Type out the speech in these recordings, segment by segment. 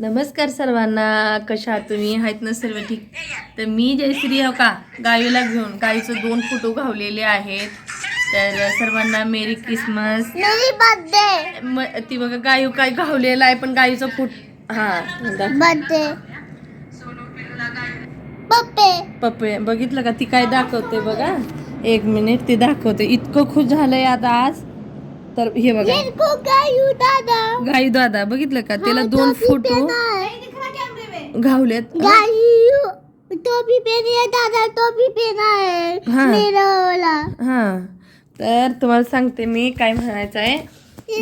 नमस्कार सर्वांना कशा तुम्ही? आहेत ना सर्व ठीक? तर मी जयश्री हो का? गावीला घेऊन गावीचं दोन फोटो घावलेले आहेत. तर सर्वांना मेरी क्रिसमस. मेरी बर्थडे. ती बघा गायू काय घावलेला आहे पण गाईचं फुट हां बर्थडे. पप्पे. पप्पे बघितलं का? ती काय दाखवते बघा. एक मिनिट ती दाखवते. इतकं खुश झालंय आता आज. तर हे बघा. को गायू दादा. गाई दादा बघितलं का? त्याला दोन फोटो घावलेत. गायू टोपी पहनी है दादा टोपी पहना है. मेरा वाला तर तुम्हाला सांगते मी काय म्हणायचं आहे.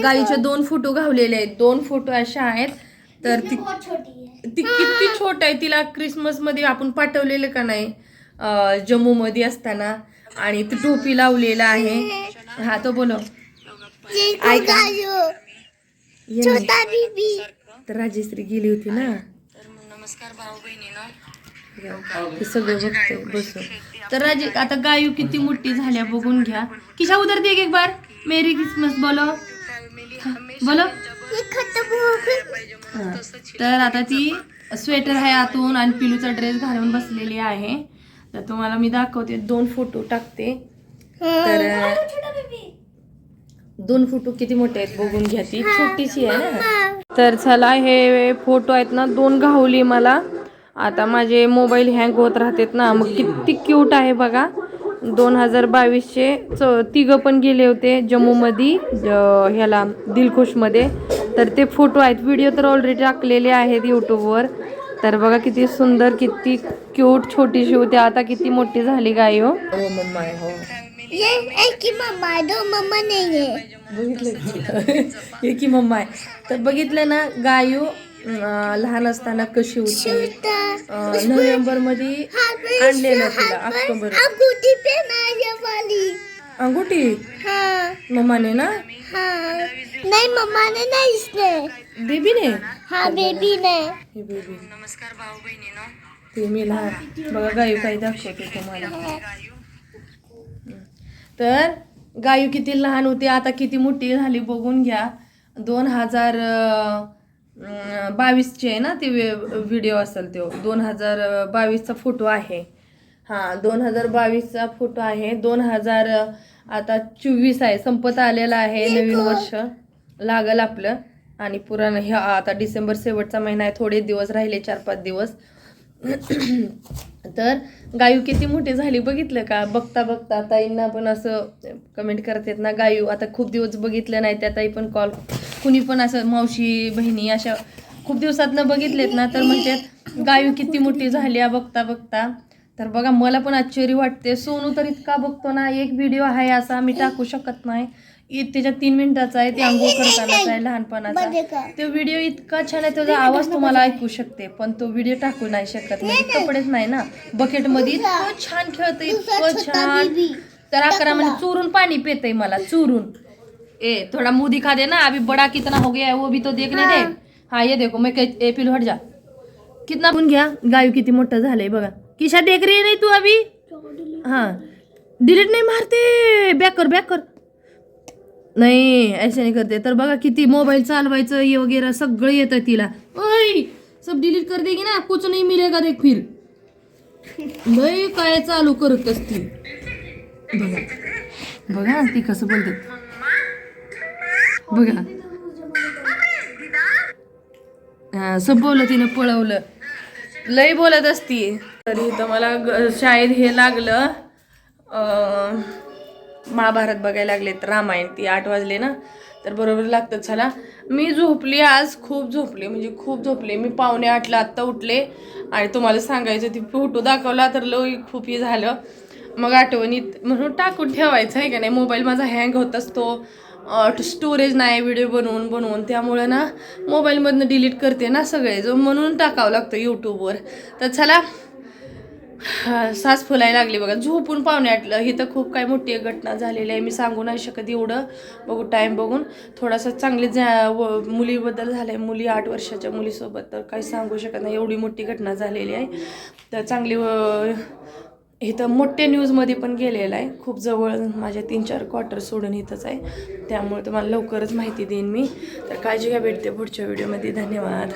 गाईचे दोन फोटो घावलेले आहेत. दोन फोटो अशा आहेत. तर ती छोटी है ती किती छोट आहे तिला क्रिसमसमध्ये आपण पाठवलेलं का नाही? जम्मू मध्ये असताना. आणि ती टोपी लावलेला आहे. हा तो बोलो छोटा बीबी. तर राजेश्री गेली होती ना. हे सगळं बघते तर राजे आता गायू किती मोठी झाल्या बघून घ्या. किशा उधर दे एक बार मेरी क्रिसमस बोलो. बोलो. ये खत्म गई. तर आता ती स्वेटर आहे आतून आणि पिलूचा ड्रेस घालून बसलेली आहे. तर तुम्हाला मी दाखवते दोन फोटो टाकते. तर दोन फोटो किती मोठे आहेत बघून घ्या ती. छोटीशी आहे ना. तर चला हे फोटो आहेत ना दोन घावली मला. आता माझे मोबाईल हँग होत राहतात ना मग किती क्यूट आहे बघा. दोन हजार बावीसचे च तिघं पण गेले होते जम्मूमध्ये ज- ह्याला दिलखुशमध्ये. तर ते फोटो आहेत व्हिडिओ तर ऑलरेडी टाकलेले आहेत यूट्यूबवर तर बघा किती सुंदर किती क्यूट छोटीशी होती. आता किती मोठी झाली गाय हो. मम्मा हो. ये एक ही मम्मा है, दो मम्मा नहीं. है बघितलं हे की मम्मा आहे. तर बघितलं ना गायू अं, लहान असताना कशी होती? अं, नोव्हेंबरमध्ये आणलेलं तिला ऑक्टोबर. अंगूठी ये वाली. अंगुठी? हाँ. मम्माने ना? हाँ. नहीं मम्मा ने. नहीं इसने बेबीने? हाँ बेबी ने हे बेबी. नमस्कार भाऊ ते मी लहान बघा गायू काही दाखवते तुम्हाला. तर गायू किती लहान होती आता किती मोठी झाली बघून घ्या. दोन हजार बावीसचे आहे ना ते व्हिडिओ असेल तो. दोन हजार बावीसचा फोटो आहे. हां दोन हजार बावीसचा फोटो आहे. दोन हजार आता चोवीस आहे. संपत आलेला आहे नवीन वर्ष. लागल आपलं. आणि पुराण ह्या आता डिसेंबर शेवटचा महिना आहे. थोडे दिवस राहिले चार पाच दिवस. तर गायू किती मोठी झाली बघितलं का? बघता बघता ताईंना पण असं कमेंट करतात ना गायू आता खूप दिवस बघितलं नाही त्या ताई पण कॉल कुणी पण असं मावशी बहिणी अशा खूप दिवसातनं बघितलेत ना तर म्हणतात गायू किती मोठी झाली बघता बघता. तर बघा मला पण आश्चर्य वाटते. सोनू तर इतका बघतो ना एक व्हिडिओ आहे असा आम्ही टाकू शकत नाही. त्याच्यात तीन मिनिटाचा आहे ते आंघोळ करतानाचा आहे लहानपणाचा. तो व्हिडिओ इतका छान आहे त्याचा आवाज तुम्हाला ऐकू शकते पण तो व्हिडिओ टाकू नाही शकत. म्हणजे कपडेच नाही ना. बकेटमध्ये इतकं छान खेळतं इतकं छान. तर अकरा म्हणजे चूरून पाणी पितय मला चूरून. ए थोड़ा मुंह दिखा दे ना अभी बड़ा कितना हो गया है वो भी तो देखने दे. हाँ ये देखो मैं कह- ए पिलू हट जा. कितना बन घ्या गायू किती मोठं झालंय बघा. किशा देख रही है नहीं तू अभी? हाँ। डिलीट नाही मारते? बॅक कर बॅक कर। नाही ऐसे नाही करते। तर बघा किती मोबाईल चालवायचं हे वगैरे सगळं येतं तिला. ओय! सब डिलीट कर देगी ना कुछ नाही मिलेगा देख फिर. लय काय चालू करत असती. बघा. बघा ती कसं बोलते. बघा. हा सब बोललं तिनं पळवलं. लय बोलत असती. तरी इथं मला ग- शाळेत हे लागलं. महाभारत बघायला लागले तर रामायण ती आठ वाजले ना? तर बरोबर लागतं चला. मी झोपली आज खूप झोपले म्हणजे खूप झोपले. मी पावणे आठला आत्ता उठले आणि तुम्हाला सांगायचं ती फोटो दाखवला तर लो खूप हे झालं. मग आठवणीत म्हणून टाकून ठेवायचं आहे का नाही? मोबाईल माझा हँग होत असतो. स्टोरेज नाही व्हिडिओ बनवून बनवून. त्यामुळं ना मोबाईलमधनं डिलीट करते ना सगळे जो म्हणून टाकावं लागतं यूट्यूबवर तर चला सास फुलायला लागली बघा. झोपून पाहुणे आटलं. ही तर खूप काय मोठी घटना झालेली आहे. मी सांगू नाही शकत एवढं. बघू टाईम बघून. थोडासा चांगली जा व मुलीबद्दल झालं आहे मुली आठ वर्षाच्या मुलीसोबत तर काही सांगू शकत नाही. एवढी मोठी घटना झालेली आहे. तर चांगली इथं मोठ्या न्यूजमध्ये पण गेलेलं आहे. खूप जवळ माझ्या तीन चार क्वार्टर सोडून इथंच आहे. त्यामुळे तुम्हाला लवकरच माहिती देईन मी. तर काळजी घ्या भेटते पुढच्या व्हिडिओमध्ये धन्यवाद.